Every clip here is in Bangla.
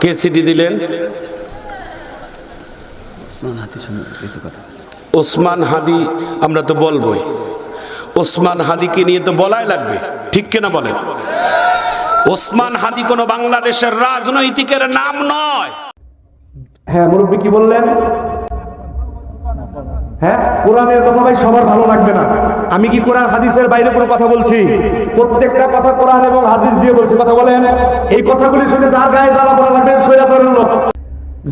কে সিটি দিলেন? ওসমান হাদি আমরা তো বলবোই। ওসমান হাদিকে নিয়ে তো বলাই লাগবে ঠিক কিনা বলেন? ওসমান হাদি কোনো বাংলাদেশের রাজনৈতিকের নাম নয়। হ্যাঁ মুরব্বী কি বললেন? হ্যাঁ কোরআনের কথা ভাই সবার ভালো লাগবে না। আমি কি কোরআন, হাদিসের বাইরে কোনো কথা বলছি? প্রত্যেকটা কথা কোরআন এবং হাদিস দিয়ে বলছি। কথা বলেন, এই কথাগুলি শুনে যার গায়ে জ্বালা পড়া লাগবে সৈরাচারের লোক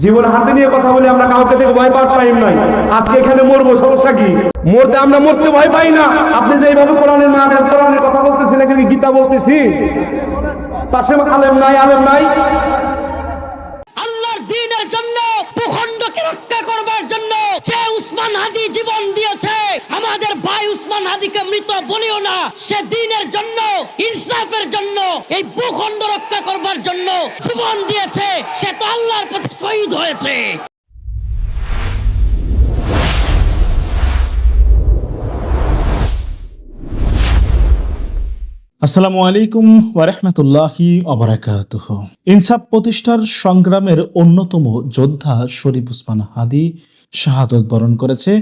জীবন হাতে নিয়ে কথা বলে, আমরা কাউকে থেকে ভয় পাওয়ার টাইম নাই। আজকে এখানে মরবো, সমস্যা কি? মরতে আমরা মরতে ভয় পাই না। আপনি যে এইভাবে কোরআনের মা কোরআনের কথা বলতেছেন এখানে গীতা বলতেছি। পাশে আলেম নাই আলেম নাই। দিনের জন্য, ভূখণ্ডকে রক্ষা করবার জন্য যে উসমান হাদি জীবন দিয়েছে, আমাদের ভাই উসমান হাদিকে মৃত বলিও না। সে দিনের জন্য, ইনসাফের জন্য, এই ভূখণ্ড রক্ষা করবার জন্য জীবন দিয়েছে। সে তো আল্লাহর প্রতি শহীদ হয়েছে। আসসালামু আলাইকুম ওয়ারহমতুল্লাহি অবরাকাতুহ ইনসাফ প্রতিষ্ঠার সংগ্রামের অন্যতম যোদ্ধা শরীফ উসমান হাদি শাহাদত বরণ করেছে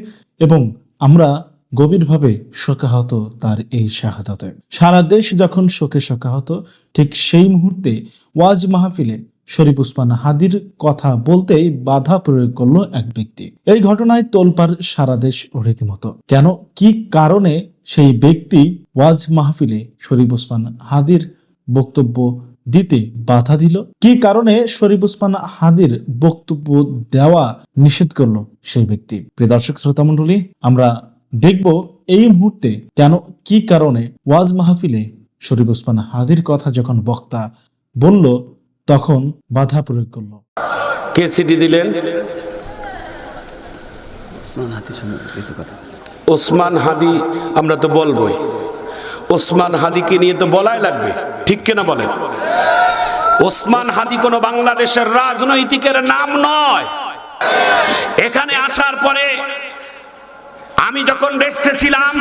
এবং আমরা গভীরভাবে শোকাহত তার এই শাহাদতে। সারা দেশ যখন শোকে শোকাহত, ঠিক সেই মুহূর্তে ওয়াজ মাহফিলে শরীফ উসমান হাদির কথা বলতেই বাধা প্রয়োগ করল এক ব্যক্তি। এই ঘটনায় তোলপার সারা দেশ রীতিমতো। কেন? কি কারণে সেই ব্যক্তি ওয়াজ মাহফিলে শরীফ উসমান হাদির বক্তব্য দিতে বাধা দিল। কি কারণে শরীফ উসমান হাদির বক্তব্য দেওয়া নিষেধ করল সেই ব্যক্তি? প্রিয় দর্শক শ্রোতা মণ্ডলী আমরা দেখব এই মুহূর্তে কেন কি কারণে ওয়াজ মাহফিলে শরীফ উসমান হাদির কথা যখন বক্তা বলল তখন বাধা প্রয়োগ করল। কে সিটি দিলেন? ওসমান ওসমান হাদি আমরা তো বলবোই। ওসমান হাদিকে নিয়ে তো বলাই লাগবে। ঠিক কিনা বলেন? ওসমান হাদি কোনো বাংলাদেশের রাজনৈতিকের নাম নয়। এখানে আসার পরে আমি যখন রেস্টে ছিলাম,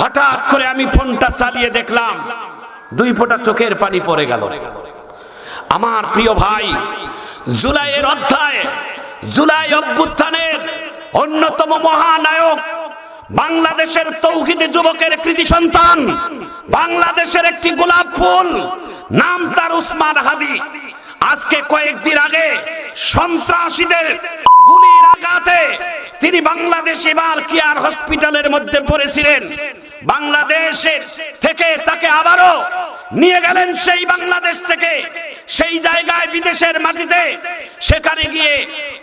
হঠাৎ করে আমি ফোনটা চালিয়ে দেখলাম, দুই ফোঁটা চোখের পানি পড়ে গেল। আমার প্রিয় ভাই, জুলাইয়ের অধ্যায়, জুলাই অভ্যুত্থানের অন্যতম মহানায়ক বাংলাদেশের তৌহিদে যুবকের কৃতি সন্তান, বাংলাদেশের একটি গোলাপ ফুল, নাম তার উসমান হাদি। আজকে কয়েকদিন আগে সন্ত্রাসীদের গুলির আঘাতে তিনি বাংলাদেশ এবার কেয়ার হসপিটালের মধ্যে পড়েছিলেন। বাংলাদেশের থেকে তাকে আবারও নিয়ে গেলেন সেই বাংলাদেশ থেকে। সেই জায়গায় বিদেশের মাটিতে সেখানে গিয়ে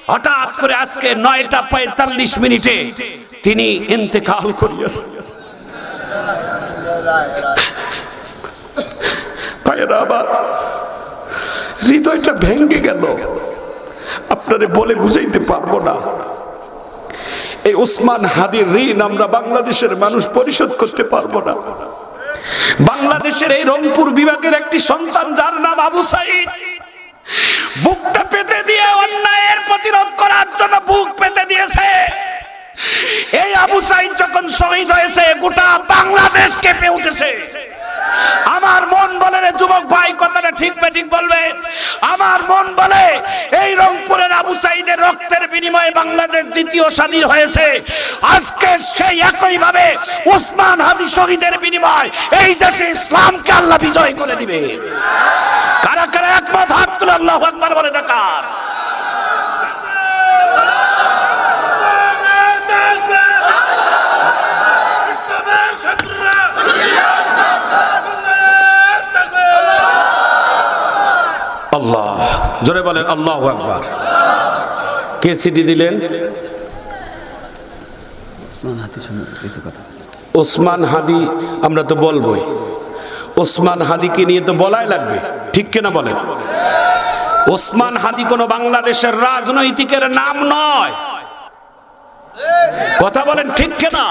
হঠাৎ করে আজকে নয়টা পঁয়তাল্লিশ মিনিটে তিনি ইন্তেকাল করিয়েছেন ভাইয়েরা আবার হৃদয়টা ভেঙ্গে গেল। আপনারে বলে বুঝাইতে পারব না। এই ওসমান হাদির ঋণ আমরা বাংলাদেশের মানুষ পরিশোধ করতে পারব না। বাংলাদেশের এই রংপুর বিভাগের একটি সন্তান, যার নাম আবু সাইদ। বুকটা পেতে দিয়ে অন্যায়ের প্রতিরোধ করার জন্য বুক পেতে দিয়েছে। এই আবু সাইদ যখন শহীদ হয়েছে, গোটা বাংলাদেশ কেঁপে উঠেছে। আমার মন বলে রে যুবক ভাই, কথাটা ঠিক ঠিক বলবে? আমার মন বলে এই রংপুরের আবু সাইদের রক্তের বিনিময়ে বাংলাদেশ দ্বিতীয় স্বাধীন হয়েছে। আজকে সেই একই ভাবে উসমান হাদি শহীদের বিনিময় এই দেশে ইসলামকে আল্লাহ বিজয় করে দিবে। কারা কারা একমত? হাত তুলে আল্লাহ আকবার বলে ডাকার আল্লাহ। জোরে বলেন আল্লাহ আকবার। কে সিটি দিলেন? ওসমান হাদি আমরা তো বলবোই। ওসমান হাদিকে নিয়ে তো বলাই লাগবে। ঠিক কিনা বলেন? ওসমান হাদি কোনো বাংলাদেশের রাজনৈতিকের নাম নয়। কথা বলেন ঠিক কিনা?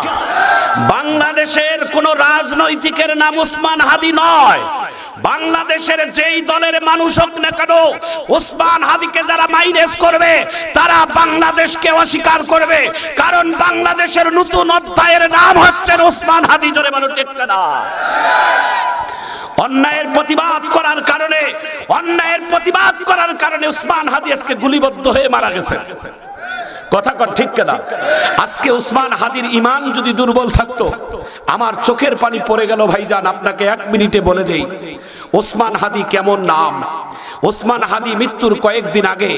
বাংলাদেশের কোন রাজনৈতিকের নাম ওসমান হাদি নয়। বাংলাদেশের যেই দলের মানুষ হোক না কেন, ওসমান হাদিকে যারা মাইনাস করবে, তারা বাংলাদেশকে অস্বীকার করবে। কারণ বাংলাদেশের নতুন অধ্যায়ের নাম হচ্ছে ওসমান হাদি, জোরে মানুষ দেখতে না অন্যায়ের প্রতিবাদ করার কারণে, অন্যায়ের প্রতিবাদ করার কারণে উসমান হাদি আজকে গুলিবদ্ধ হয়ে মারা গেছে। কথা কর ঠিক কেনা আজকে উসমান হাদির ইমান যদি দুর্বল থাকতো, আমার চোখের পানি পড়ে গেল ভাইজান, আপনাকে এক মিনিটে বলে দেই। ওসমান হাদি কেমন নাম? ওসমান হাদি মৃত্যুর কয়েকদিন আগে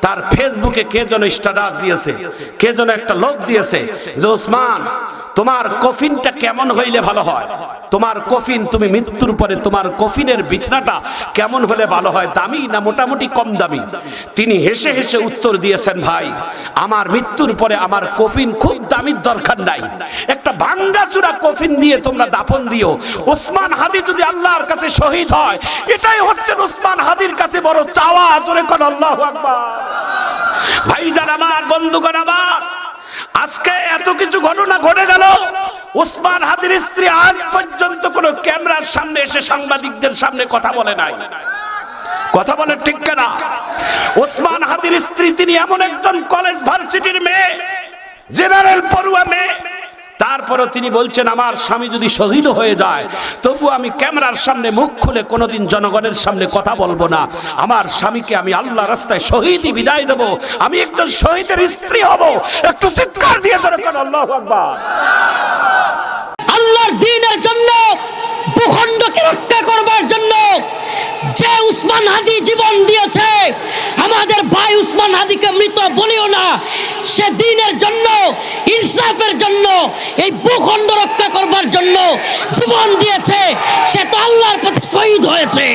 তার ফেসবুকে কে যেন স্ট্যাটাস দিয়েছে? কে যেন একটা লোক দিয়েছে যে, ওসমান তোমার কফিনটা কেমন হইলে ভালো হয়? তোমার কফিন, তুমি মৃত্যুর পরে তোমার কফিনের বিছনাটা কেমন হলে ভালো হয়? দামি না মোটামুটি কম দামি? তিনি হেসে হেসে উত্তর দিয়েছেন, ভাই, আমার মৃত্যুর পরে আমার কফিন খুব দামির দরকার নাই। একটা ভাঙ্গাচুরা কফিন দিয়ে তোমরা দাপন দিও। ওসমান হাদি যদি আল্লাহর কাছে শহীদ হয়, এটাই হচ্ছে ওসমান হাদির কাছে বড় চাওয়া। জোরে কোন, আল্লাহ আকবার। ভাইজান আমার, বন্ধুগণ আমার আজকে এত কিছু ঘটনা ঘটে গেল। উসমান হাদির স্ত্রী আজ পর্যন্ত কোন ক্যামেরার সামনে এসে সাংবাদিকদের সামনে কথা বলে নাই। কথা বলে ঠিক না ওসমান হাদির স্ত্রী, তিনি এমন একজন কলেজ ভার্সিটির মেয়ে জেনারেল পড়ুয়া মেয়ে। তারপরও তিনি বলছেন, আমার স্বামী যদি শহীদ হয়ে যায় তবু আমি ক্যামেরার সামনে মুখ খুলে কোনোদিন জনগণের সামনে কথা বলব না। আমার স্বামীকে আমি আল্লাহ রাস্তায় শহীদই বিদায় দেব। আমি একজন শহীদের স্ত্রী হব। একটু চিৎকার দিয়ে ধরে আল্লাহ আল্লাহর দিনের জন্য, ভূখণ্ডকে রক্ষা করবার জন্য যে উসমান হাদি জীবন দিয়েছে, আমাদের ভাই উসমান হাদিকে মৃত বলিও না। সে দিনের জন্য, ইনসাফের জন্য, এই ভূখণ্ড রক্ষা করবার জন্য জীবন দিয়েছে। সে তো আল্লাহর প্রতি শহীদ হয়েছে।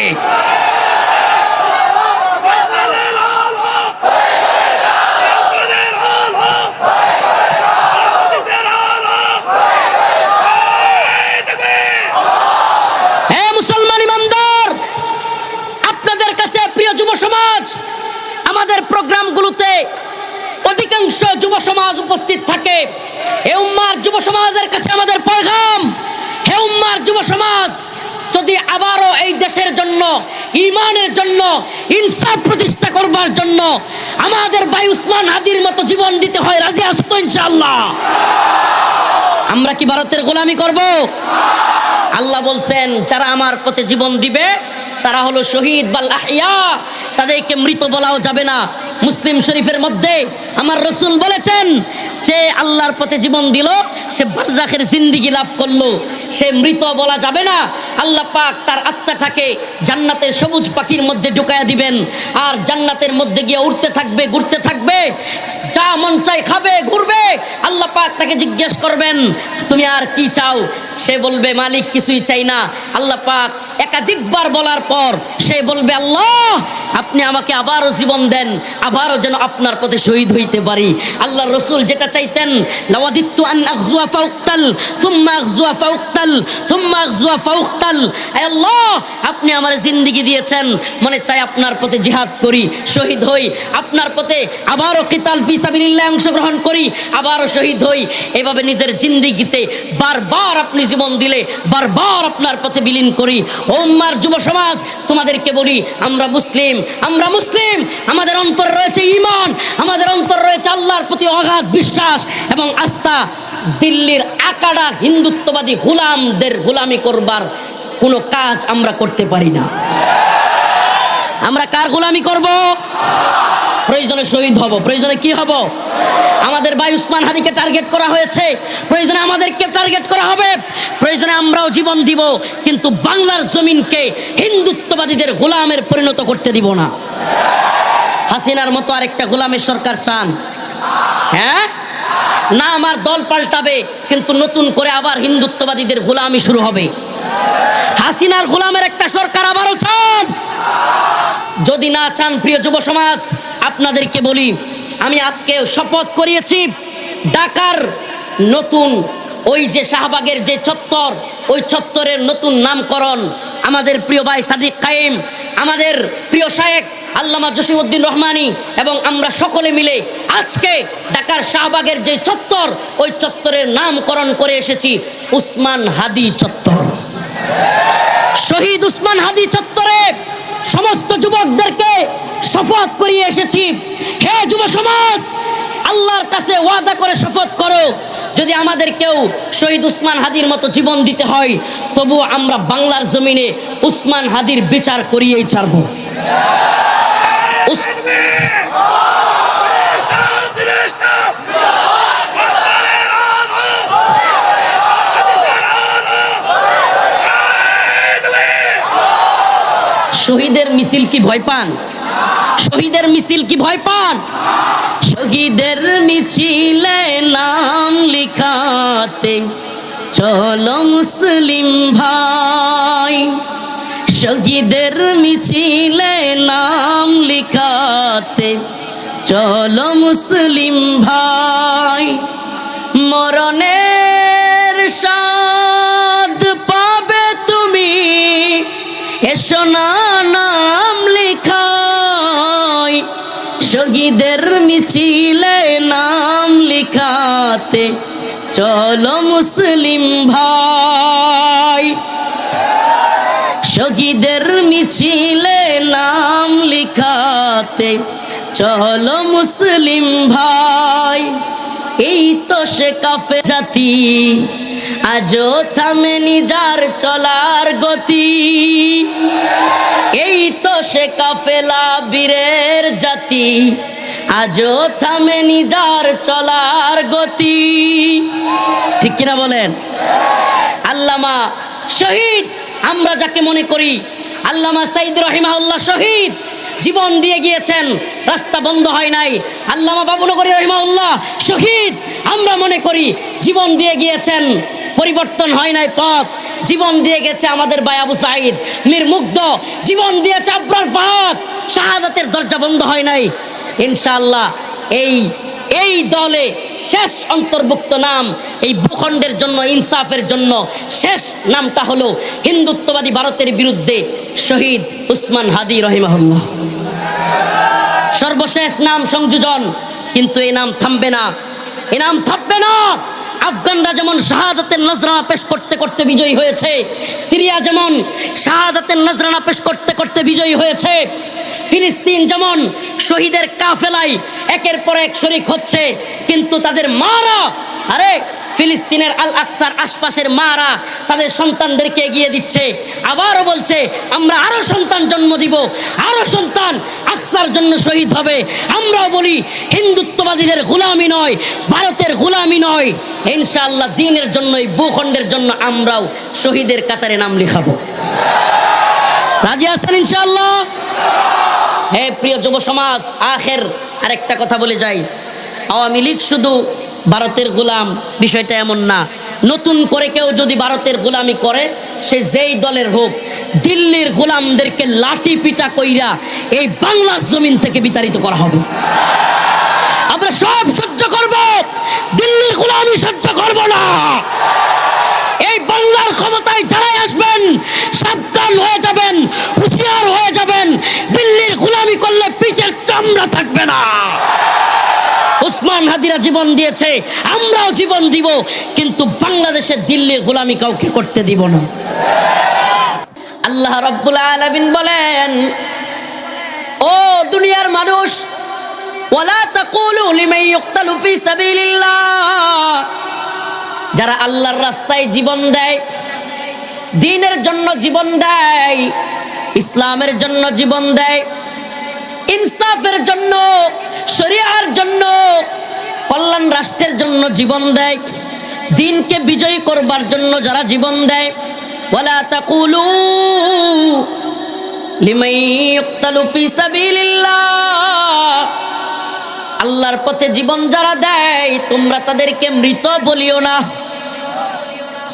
হে মুসলমান ইমানদার আপনাদের কাছে প্রিয় যুব সমাজ আমাদের প্রোগ্রামগুলোতে অধিকাংশ যুব সমাজ উপস্থিত থাকে। হে উম্মার যুব সমাজের কাছে আমাদের পয়গাম। হে উম্মার যুব সমাজ, যদি আবারও এই দেশের জন্য, ইমানের জন্য, ইনসাফ প্রতিষ্ঠা করবার জন্য আমাদের ভাই উসমান হাদির মতো জীবন দিতে হয়, রাজি আসতো ইনশাআল্লাহ? আমরা কি ভারতের গোলামি করব? আল্লাহ বলছেন, যারা আমার পথে জীবন দিবে তারা হলো শহীদ বা লাহিয়া তাদেরকে মৃত বলাও যাবে না। মুসলিম শরীফের মধ্যে আমার রসুল বলেছেন, যে আল্লাহর পথে জীবন দিল, সে বারজাখের জিন্দিগি লাভ করল। সে মৃত বলা যাবে না। আল্লাহ পাক তার আত্মাটাকে জান্নাতের সবুজ পাখির মধ্যে ঢুকাইয়া দিবেন। আর জান্নাতের মধ্যে গিয়ে উঠতে থাকবে, ঘুরতে থাকবে, যা মন চাই খাবে, ঘুরবে। আল্লাহ পাক তাকে জিজ্ঞেস করবেন, তুমি আর কি চাও? সে বলবে, মালিক কিছুই চাই না। আল্লাহ পাক একাধিকবার বলার পর সে বলবে, আল্লাহ, আপনি আমাকে আবারও জীবন দেন, আবারও যেন আপনার পথে শহীদ হইতে পারি। আল্লাহ রসুল যেটা চাইতেন আপনি আমার জিন্দিগি দিয়েছেন, মনে চাই আপনার পথে জিহাদ করি, শহীদ হই। আপনার পথে আবারও কিতাল ফি অংশগ্রহণ করি, আবারও শহীদ হই। এভাবে নিজের জিন্দিগিতে বারবার আপনি জীবন দিলে, বারবার আপনার পথে বিলীন করি। ওম্মার যুব সমাজ তোমাদেরকে বলি, আমরা মুসলিম আমরা মুসলিম। আমাদের অন্তর রয়েছে ইমান আমাদের অন্তর রয়েছে আল্লাহর প্রতি অগাধ বিশ্বাস এবং আস্থা। দিল্লির আকাডা হিন্দুত্ববাদী গুলামদের গুলামি করবার কোনো কাজ আমরা করতে পারি না। আমরা কার গুলামি করব? প্রয়োজনে শহীদ হব, প্রয়োজনে কি হব? আমাদের ভাই উসমান হাদিকে টার্গেট করা হয়েছে, প্রয়োজনে আমাদেরকে টার্গেট করা হবে, প্রয়োজনে আমরাও জীবন দিব, কিন্তু বাংলার জমিনকে হিন্দুত্ববাদীদের গোলামের পরিণত করতে দিব না। হাসিনার মতো আরেকটা গোলামের সরকার চান। হ্যাঁ? না, আমার দল পাল্টাবে, কিন্তু নতুন করে আবার হিন্দুত্ববাদীদের গোলামি শুরু হবে। হাসিনার গোলামের একটা সরকার আবারও চান। যদি না চান, প্রিয় যুব সমাজ, আপনাদেরকে বলি, আমি আজকে শপথ করিয়েছি, ঢাকার নতুন ওই যে শাহবাগের যে চত্বর, ওই চত্বরের নতুন নামকরণ আমাদের প্রিয় ভাই সাদিক কাইম আমাদের প্রিয় শায়েক আল্লামা জসিমউদ্দিন রহমানি এবং আমরা সকলে মিলে আজকে ঢাকার শাহবাগের যে চত্বর, ওই চত্বরের নামকরণ করে এসেছি, উসমান হাদি চত্বর। শহীদ উসমান হাদি চত্বরে সমস্ত যুবকদেরকে শপথ করিয়ে এসেছি। হে যুব সমাজ, আল্লাহর কাছে ওয়াদা করে শপথ করো, যদি আমাদের কেউ শহীদ উসমান হাদির মতো জীবন দিতে হয়, তবু আমরা বাংলার জমিনে উসমান হাদির বিচার করিয়েই ছাড়ব। শহীদের মিছিল কি ভয় পান? শহীদের মিছিল কি ভয় পান? শহীদের মিছিলে নাম লিখাতে চলো মুসলিম ভাই। শহীদের মিছিলে নাম লিখাতে চলো মুসলিম ভাই। মরণের মিছিলে নাম লিখাতে। চলো মুসলিম ভাই। শহীদের মিছিলে নাম লিখাতে। চলো মুসলিম ভাই। এই তো সে কাফে জাতি। আজও থামেনি যার চলার গতি। এই তো সে কাফেলা বীরের জাতি। আজও থামেনি যার চলার গতি। ঠিক কিনা বলেন? আল্লামা শহীদ, আমরা যাকে মনে করি, আল্লামা সাইদ রহিমাউল্লাহ শহীদ জীবন দিয়ে গিয়েছেন। রাস্তা বন্ধ হয় নাই। আল্লামা বাবুনগরী রহিমাউল্লাহ শহীদ। আমরা মনে করি জীবন দিয়ে গিয়েছেন। পরিবর্তন হয় নাই, পথ। জীবন দিয়ে গেছে আমাদের বায়াবু সাইদ মীর মুগ্ধ। জীবন দিয়েছে আব্রার পথ শাহাদাতের দরজা বন্ধ হয় নাই। ইনশাল্লাহ এই এই দলে শেষ অন্তর্ভুক্ত নাম, এই ভূখণ্ডের জন্য, ইনসাফের জন্য শেষ নামটা হলো হিন্দুত্ববাদী ভারতের বিরুদ্ধে শহীদ উসমান হাদি রহিমাহুল্লাহ। সর্বশেষ নাম সংযোজন, কিন্তু এই নাম থামবে না। এই নাম থামবে না! আফগানরা যেমন শাহাদাতের নজরানা পেশ করতে করতে বিজয়ী হয়েছে, সিরিয়া যেমন শাহাদাতের নজরানা পেশ করতে করতে বিজয়ী হয়েছে, ফিলিস্তিন যেমন শহীদের কাফেলাই একের পর এক শরিক হচ্ছে, কিন্তু তাদের মারা, আরে ফিলিস্তিনের আল আকসার আশপাশের মারা তাদের সন্তানদেরকে এগিয়ে দিচ্ছে। আবারও বলছে, আমরা আরও সন্তান জন্ম দিব, আরও সন্তান আকসার জন্য শহীদ হবে। আমরাও বলি, হিন্দুত্ববাদীদের গোলামি নয়, ভারতের গোলামি নয়। ইনশাআল্লাহ দিনের জন্য, এই ভূখণ্ডের জন্য আমরাও শহীদের কাতারে নাম লিখাবো। রাজি আছেন ইনশাআল্লাহ? হে প্রিয় যুব সমাজ, আখের আরেকটা কথা বলে যাই। আওয়ামী লীগ শুধু ভারতের গোলাম, বিষয়টা এমন না। নতুন করে কেউ যদি ভারতের গোলামি করে, সে যেই দলের হোক, দিল্লির গোলামদেরকে লাঠি পিটা কইরা এই বাংলার জমিন থেকে বিতাড়িত করা হবে। আমরা সব সহ্য করব, দিল্লির গোলামি সহ্য করব না। বাংলার ক্ষমতায় যারাই আসবেন, সাবধান হয়ে যাবেন, হুঁশিয়ার হয়ে যাবেন, দিল্লির গোলামি করলে পিঠের চামড়া থাকবে না। উসমান হাদিরা জীবন দিয়েছে, আমরাও জীবন দিব, কিন্তু বাংলাদেশে দিল্লির গোলামি কাউকে করতে দিব না। আল্লাহ রব্বুল আলামিন বলেন, ও দুনিয়ার মানুষ, ওয়ালা তাকুলু লিমান ইউক্তালু ফি সাবিলিল্লাহ। যারা আল্লাহর রাস্তায় জীবন দেয়, দিনের জন্য জীবন দেয়, ইসলামের জন্য জীবন দেয়, ইনসাফের জন্য, শরিয়ার জন্য, কল্যাণ রাষ্ট্রের জন্য জীবন দেয়, দিনকে বিজয়ী করবার জন্য যারা জীবন দেয়, ওয়ালা তাকুলু লিমান ইউক্তালু ফি সাবিলিল্লাহ। আল্লাহর পথে জীবন যারা দেয়, তোমরা তাদেরকে মৃত বলিও না।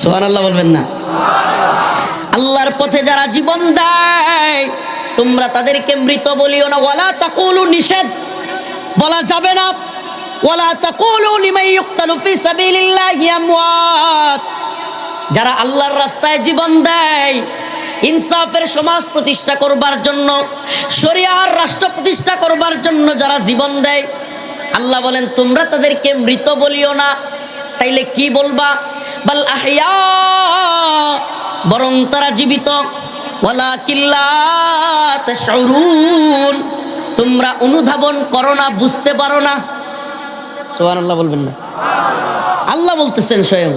সোহান আল্লাহ বলবেন না। আল্লাহর পথে যারা জীবন দেয়, তোমরা তাদেরকে মৃত বলিও না। ওয়ালা তাকুলু নিষেধ বলা যাবে না। ওয়ালা তাকুলু লিমান ইউক্তালু ফি সাবিলিল্লাহি আমওয়াত। যারা আল্লাহর রাস্তায় জীবন দেয়, ইনসাফের সমাজ প্রতিষ্ঠা করবার জন্য, শরিয়ার রাষ্ট্র প্রতিষ্ঠা করবার জন্য যারা জীবন দেয় আল্লাহ বলেন, তোমরা তাদেরকে মৃত বলিও না। তাইলে কি বলবা? বাল আহিয়া বরং তারা জীবিত। ওয়ালা তোমরা অনুধাবন করো না, বুঝতে পারো না। সোহান আল্লাহ বলবেন না। আল্লাহ বলতেছেন স্বয়ং,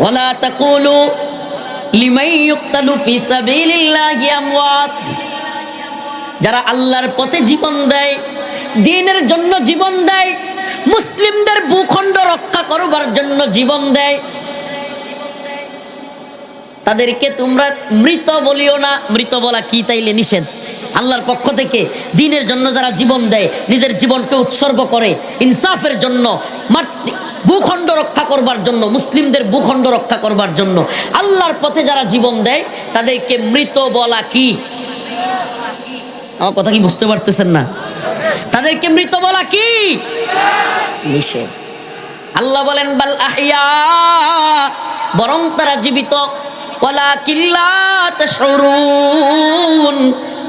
ওয়ালা তাকুলু যারা আল্লাহর পথে জীবন দেয় দিনের জন্য জীবন দেয়, মুসলিমদের ভূখণ্ড রক্ষা করবার জন্য জীবন দেয়। তাদেরকে তোমরা মৃত বলিও না, মৃত বলা কি তাইলে নিষেধ? আল্লাহর পক্ষ থেকে দিনের জন্য যারা জীবন দেয়, নিজের জীবনকে উৎসর্গ করে, ইনসাফের জন্য ভূখণ্ড রক্ষা করবার জন্য, মুসলিমদের ভূখণ্ড রক্ষা করবার জন্য, আল্লাহর পথে যারা জীবন দেয়, তাদেরকে মৃত বলা কি? আমার কথা কি বুঝতে পারতেছেন না? তাদেরকে মৃত বলা কি? নিষেধ। আল্লাহ বলেন, বাল আহিয়া বরং তারা জীবিত।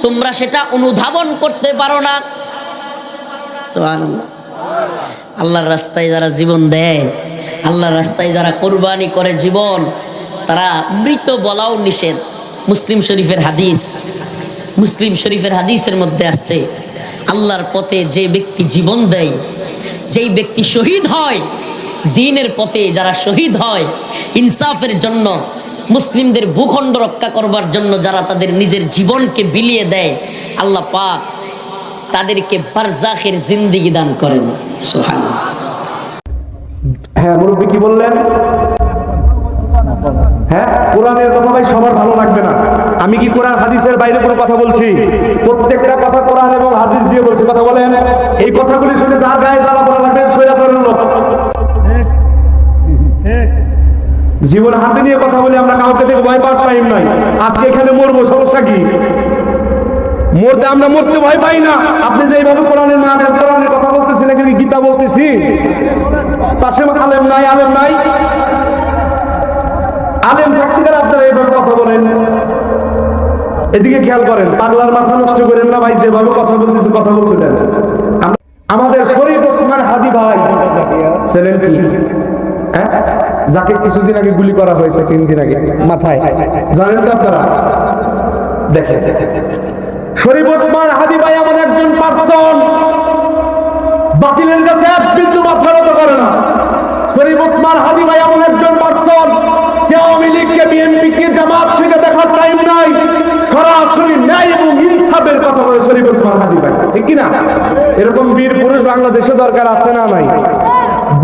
তোমরা সেটা অনুধাবন করতে পারো না। আল্লাহর রাস্তায় যারা জীবন দেয়, আল্লাহর রাস্তায় যারা কোরবানি করে জীবন, তারা মৃত বলাও নিষেধ। মুসলিম শরীফের হাদিস, মুসলিম শরীফের হাদিসের মধ্যে আসছে আল্লাহর পথে যে ব্যক্তি জীবন দেয়, যেই ব্যক্তি শহীদ হয়, দিনের পথে যারা শহীদ হয়, ইনসাফের জন্য, মুসলিমদের ভূখণ্ড রক্ষা করবার জন্য যারা তাদের নিজের জীবনকে বিলিয়ে দেয়, আল্লাহ পাক তাদেরকে বারজাখের জিন্দিগি দান করেন সুবহানাল্লাহ। হ্যাঁ মুরব্বী কি বললেন হ্যাঁ কোরআনের কথা ভাই সবার ভালো লাগবে না। আমি কি কোরআন, হাদিসের বাইরে কোনো কথা বলছি? প্রত্যেকটা কথা কোরআন এবং হাদিস দিয়ে বলছি। কথা বলেন। এই কথাগুলি শুনে যার গায়ে জ্বালা পড়া লাগবে সৈরাচারের লোক। জীবন হাতে নিয়ে কথা বলি, আমরা কাউকে থেকে ভয় পাওয়ার টাইম নাই। আজকে এখানে মরবো, সমস্যা কি? মরতে আমরা মরতে ভয় পাই না। আপনি যে এইভাবে কোরআনের নাম কোরআনের কথা বলতেছেন, এখানে গীতা বলতেছি। পাশে আলেম নাই আলেম নাই। আলেম থাকতে আপনারা এইভাবে কথা বলেন। এদিকে খেয়াল করেন, পাগলার মাথা নষ্ট করেন না ভাই, যেভাবে কথা বলতেছে কথা বলতে দেন। আমাদের শরীফ ওসমান হাদি ভাই ছিলেন কি? হ্যাঁ? যাকে কিছুদিন আগে গুলি করা হয়েছে, তিন দিন আগে, মাথায়। জানেন তো আপনারা? দেখেন। শরীফ ওসমান হাদি ভাই এমন একজন পার্সন, বাতিলের কাছে এক বিন্দু মাথা নত করে না। শরীফ ওসমান হাদি ভাই এমন একজন পার্সন আওয়ামী লীগকে বিএনপি কে জামাত থেকে দেখার টাইম নাই। সরাসরি ন্যায় এবং ইনসাফের কথা বলে শরীফ ওসমান ঠিক কি না এরকম বীর পুরুষ বাংলাদেশে দরকার আছে না নাই?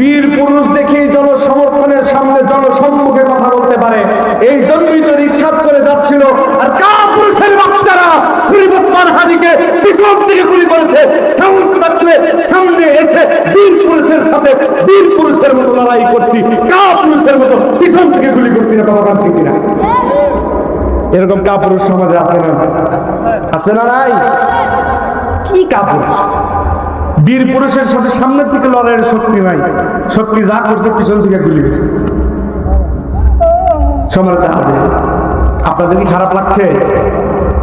বীর পুরুষ দেখেই জনসমর্থনের সামনে জনসম্মুখে কথা বলতে পারে। এই জন্যই তো রিক্সাত করে যাচ্ছিল। আর কা পুরুষের বাচ্চারা শরীফ ওসমান হাদিকে পিছন থেকে গুলি করেছে। থাকলে সামনে এসে বীর পুরুষের সাথে বীর পুরুষের মতো লড়াই করছি। কা পুরুষের মতো পিছন থেকে গুলি করছি না কথা ঠিক কিনা? এরকম কা পুরুষ সমাজে আছে না? আছে না নাই? কি কা পুরুষ বীর পুরুষের সাথে সামনের থেকে লড়াইয়ের শক্তি নাই। শক্তি যা করছে পিছন থেকে গুলি করছে। আছে আপনাদের কি খারাপ লাগছে?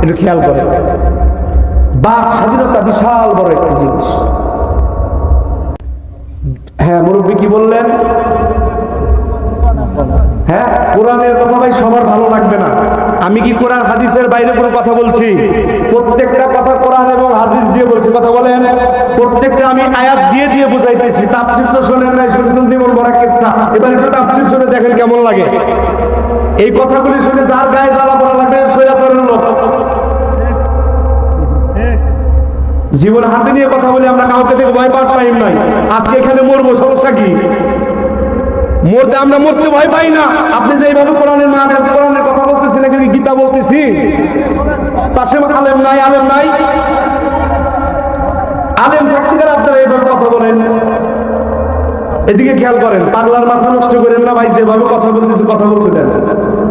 একটু খেয়াল করে বাক স্বাধীনতা বিশাল বড় একটা জিনিস। হ্যাঁ মুরব্বী কি বললেন? হ্যাঁ কোরআনের কথা ভাই সবার ভালো লাগবে না। আমি কি কোরআন হাদিসের বাইরে কোনো কথা বলছি? প্রত্যেকটা কথা কোরআন এবং হাদিস দিয়ে বলছি। কথা বলেন, প্রত্যেকটা আমি আয়াত দিয়ে দিয়ে বুঝাইতেছি। তাফসির তো শোনেন নাই শুনেছেন জীবন বড় কেচ্ছা এবার একটু তাফসির শুনে দেখেন কেমন লাগে। এই কথাগুলি শুনে যার গায়ে জ্বালা পড়া লাগবে সৈরাচারের লোক জীবন হাতে নিয়ে কথা বলি, আমরা কাউকে থেকে ভয় পাওয়ার টাইম নাই। আজকে এখানে মরবো, সমস্যা কি? মরতে আমরা মরতে ভয় পাই না। আপনি যে এইভাবে কোরআনের নাম কোরআনের কথা বলতেছেন, এখানে গীতা বলতেছি। পাশে আলেম নাই আলেম নাই। আলেম থাকতে আপনারা এইভাবে কথা বলেন। এদিকে খেয়াল করেন, পাগলার মাথা নষ্ট করেন না ভাই, যেভাবে কথা বলতেছে, কথা বলতে দেন।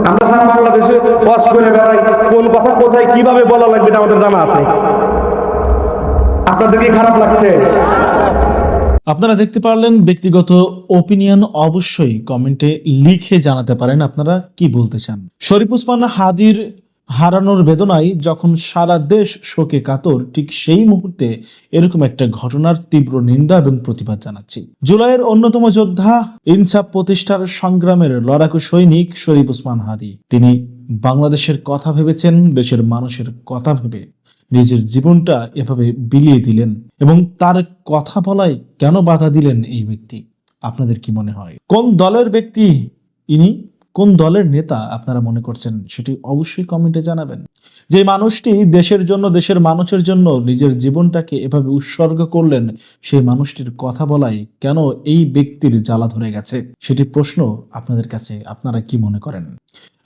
আমরা সারা বাংলাদেশে ওয়াশ করে বেড়াই, কোন কথা কোথায় কীভাবে বলা লাগবে আমাদের জানা আছে। আপনাদের কি খারাপ লাগছে? আপনারা দেখতে পারলেন ব্যক্তিগত ওপিনিয়ন অবশ্যই কমেন্টে লিখে জানাতে পারেন আপনারা কি বলতে চান। শরীফ উসমান হাদির হারানোর বেদনায় যখন সারা দেশ শোকে কাতর, ঠিক সেই মুহূর্তে এরকম একটা ঘটনার তীব্র নিন্দা এবং প্রতিবাদ জানাচ্ছি। জুলাইয়ের অন্যতম যোদ্ধা, ইনসাফ প্রতিষ্ঠার সংগ্রামের লড়াকু সৈনিক শরীফ উসমান হাদি। তিনি বাংলাদেশের কথা ভেবেছেন, দেশের মানুষের কথা ভেবে নিজের জীবনটা এভাবে বিলিয়ে দিলেন এবং তার কথা বলায় কেন বাধা দিলেন এই ব্যক্তি? আপনাদের কি মনে হয়? কোন দলের ব্যক্তি ইনি? কোন দলের নেতা আপনারা মনে করছেন সেটি অবশ্যই কমেন্টে জানাবেন। যে মানুষটি দেশের জন্য, দেশের মানুষের জন্য নিজের জীবনটাকে এভাবে উৎসর্গ করলেন, সেই মানুষটির কথা বলাই কেন এই ব্যক্তির জ্বালা ধরে গেছে? সেটি প্রশ্ন আপনাদের কাছে আপনারা কি মনে করেন?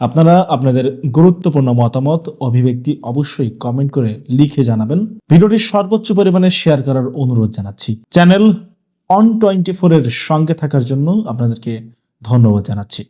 আপনারা আপনাদের গুরুত্বপূর্ণ মতামত, অভিব্যক্তি অবশ্যই কমেন্ট করে লিখে জানাবেন। ভিডিওটি সর্বোচ্চ পরিমাণে শেয়ার করার অনুরোধ জানাচ্ছি। চ্যানেল অন টোয়েন্টি ফোরের সঙ্গে থাকার জন্য আপনাদেরকে ধন্যবাদ জানাচ্ছি।